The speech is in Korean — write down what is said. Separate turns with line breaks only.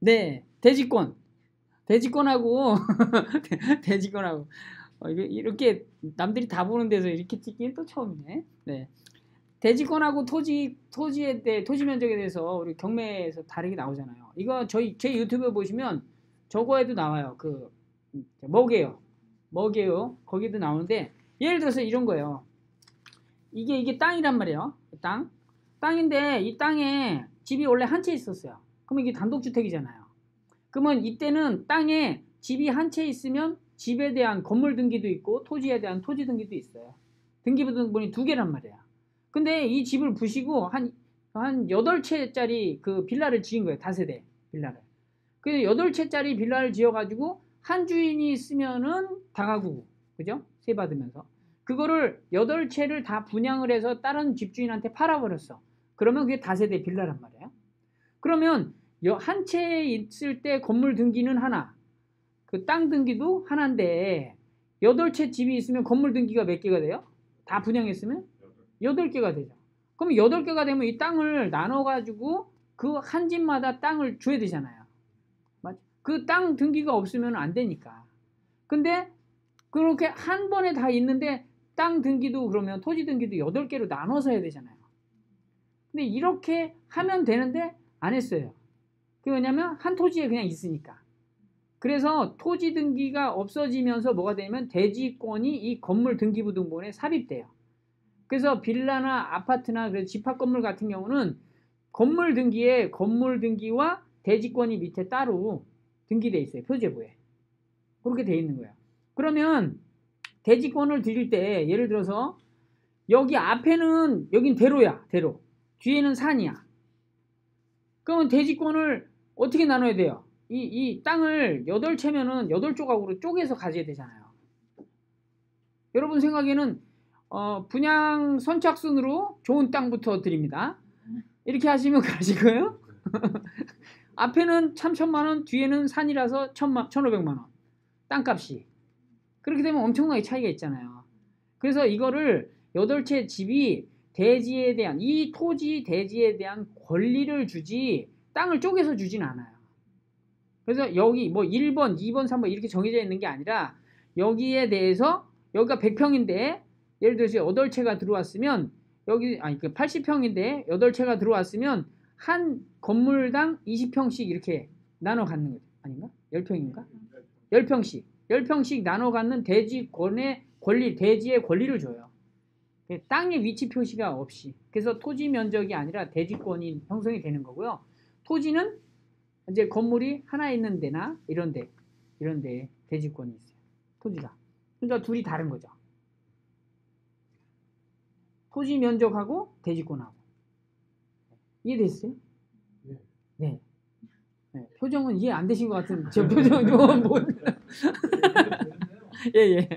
네, 대지권. 대지권하고 대지권하고 어, 이렇게 남들이 다 보는 데서 이렇게 찍기는 또 처음이네. 네. 대지권하고 토지 토지에 대해 토지 면적에 대해서 우리 경매에서 다르게 나오잖아요. 이거 저희 제 유튜브에 보시면 저거에도 나와요. 그 뭐게요. 뭐게요. 거기도 나오는데 예를 들어서 이런 거예요. 이게 이게 땅이란 말이에요. 땅. 땅인데 이 땅에 집이 원래 한 채 있었어요. 그러면 이게 단독주택이잖아요. 그러면 이때는 땅에 집이 한 채 있으면 집에 대한 건물 등기도 있고 토지에 대한 토지 등기도 있어요. 등기부등본이 두 개란 말이야. 근데 이 집을 부시고 한, 한 8채짜리 그 빌라를 지은 거예요. 다세대 빌라를. 그 8채짜리 빌라를 지어가지고 한 주인이 쓰면은 다가구, 그죠? 세 받으면서. 그거를 8채를 다 분양을 해서 다른 집주인한테 팔아버렸어. 그러면 그게 다세대 빌라란 말이에요. 그러면 한 채에 있을 때 건물 등기는 하나, 그 땅 등기도 하나인데 여덟 채 집이 있으면 건물 등기가 몇 개가 돼요? 다 분양했으면 여덟 개가 되죠. 그럼 여덟 개가 되면 이 땅을 나눠 가지고 그 한 집마다 땅을 줘야 되잖아요. 그땅 등기가 없으면 안 되니까. 근데 그렇게 한 번에 다 있는데 땅 등기도 그러면 토지 등기도 여덟 개로 나눠서 해야 되잖아요. 근데 이렇게 하면 되는데 안 했어요. 그게 왜냐면 한 토지에 그냥 있으니까. 그래서 토지 등기가 없어지면서 뭐가 되면 대지권이 이 건물 등기부 등본에 삽입돼요. 그래서 빌라나 아파트나 그래서 집합 건물 같은 경우는 건물 등기에 건물 등기와 대지권이 밑에 따로 등기돼 있어요. 표제부에. 그렇게 돼 있는 거예요. 그러면 대지권을 드릴 때 예를 들어서 여기 앞에는 여긴 대로야. 대로. 뒤에는 산이야. 그러면 대지권을 어떻게 나눠야 돼요? 이, 이 땅을 8채면은 8조각으로 쪼개서 가져야 되잖아요. 여러분 생각에는 어, 분양 선착순으로 좋은 땅부터 드립니다. 이렇게 하시면 거예요? 앞에는 참 천만 원, 뒤에는 산이라서 천만, 천오백만 원. 땅값이. 그렇게 되면 엄청나게 차이가 있잖아요. 그래서 이거를 8채 집이 대지에 대한, 이 토지 대지에 대한 권리를 주지 땅을 쪼개서 주진 않아요. 그래서 여기 뭐 1번, 2번, 3번 이렇게 정해져 있는 게 아니라 여기에 대해서 여기가 100평인데 예를 들어서 8채가 들어왔으면 여기 아니 그 80평인데 8채가 들어왔으면 한 건물당 20평씩 이렇게 나눠 갖는 거죠. 아닌가? 10평인가? 10평씩. 10평씩 나눠 갖는 대지권의 권리, 대지의 권리를 줘요. 땅의 위치 표시가 없이. 그래서 토지 면적이 아니라 대지권이 형성이 되는 거고요. 토지는 이제 건물이 하나 있는 데나 이런 데, 이런 데 대지권이 있어요. 토지가. 그러니까 둘이 다른 거죠. 토지 면적하고 대지권하고. 이해됐어요? 네. 네. 네. 표정은 이해 안 되신 것 같은 저 표정은 뭐, 뭐. 예, 예.